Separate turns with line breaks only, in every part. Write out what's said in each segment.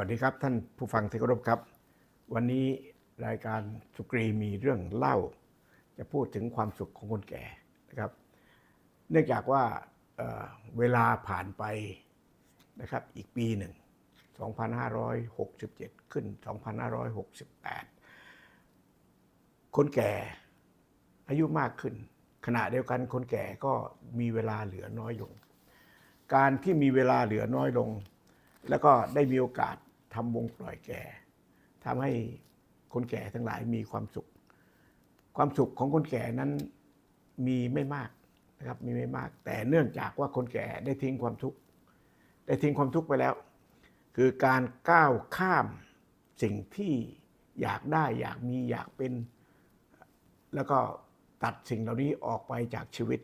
วัสดีครับท่านผู้ฟังที่เคารพครับ วันนี้รายการสุกรีมีเรื่องเล่า จะพูดถึงความสุขของคนแก่นะครับ เนื่องจากว่าเเวลาผ่านไปนะครับอีกปีหนึ่ง 2567 ขึ้น 2568 คนแก่อายุมากขึ้น ขณะเดียวกันคนแก่ก็มีเวลาเหลือน้อยลง การที่มีเวลาเหลือน้อยลงแล้วก็ได้มีโอกาส ทำวงปล่อยแก่ทำให้คนแก่ทั้งหลายมีความสุข ความสุขของคนแก่นั้นมีไม่มากนะครับมีไม่มาก แต่เนื่องจากว่าคนแก่ได้ทิ้งความทุกข์ได้ทิ้งความทุกข์ไปแล้ว คือการก้าวข้ามสิ่งที่อยากได้อยากมีอยากเป็น แล้วก็ตัดสิ่งเหล่านี้ออกไปจากชีวิต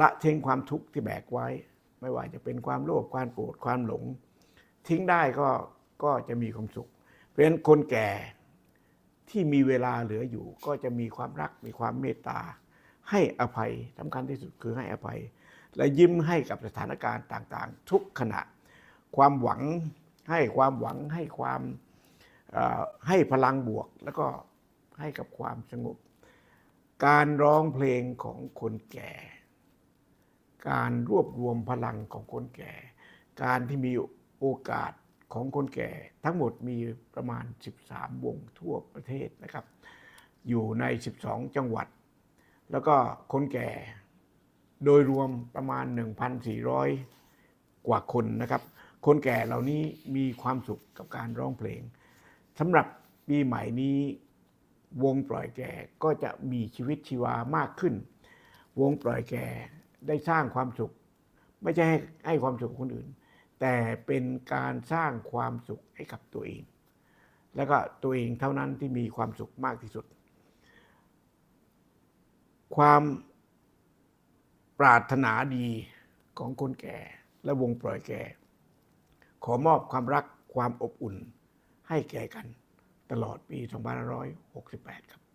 ละทิ้งความทุกข์ที่แบกไว้ ไม่ว่าจะเป็นความโลภความโกรธความหลง ทิ้งได้ก็ ก็จะมีความสุข เพราะฉะนั้นคนแก่ที่มีเวลาเหลืออยู่ ก็จะมีความรักมีความเมตตา ให้อภัยสำคัญที่สุดคือให้อภัย และยิ้มให้กับสถานการณ์ต่างๆ ทุกขณะ ความหวังให้ความหวังให้ความให้พลังบวก แล้วก็ให้กับความสงบ การร้องเพลงของคนแก่ การรวบรวมพลังของคนแก่ การที่มีโอกาส ของคนแก่ทั้งหมดมีประมาณ 13 วงทั่วประเทศนะครับ อยู่ใน 12 จังหวัด แล้วก็คนแก่โดยรวมประมาณ 1,400 กว่าคนนะครับ คนแก่เหล่านี้มีความสุขกับการร้องเพลงสำหรับปีใหม่นี้วงปล่อยแก่ก็จะมีชีวิตชีวามากขึ้น วงปล่อยแก่ได้สร้างความสุข ไม่ใช่ให้ให้ความสุขคนอื่น แต่เป็นการสร้างความสุขให้กับตัวเอง แล้วก็ตัวเองเท่านั้นที่มีความสุขมากที่สุด ความปรารถนาดีของคนแก่และวงปล่อยแก่ ขอมอบความรักความอบอุ่นให้แก่กันตลอดปี 2568 ครับ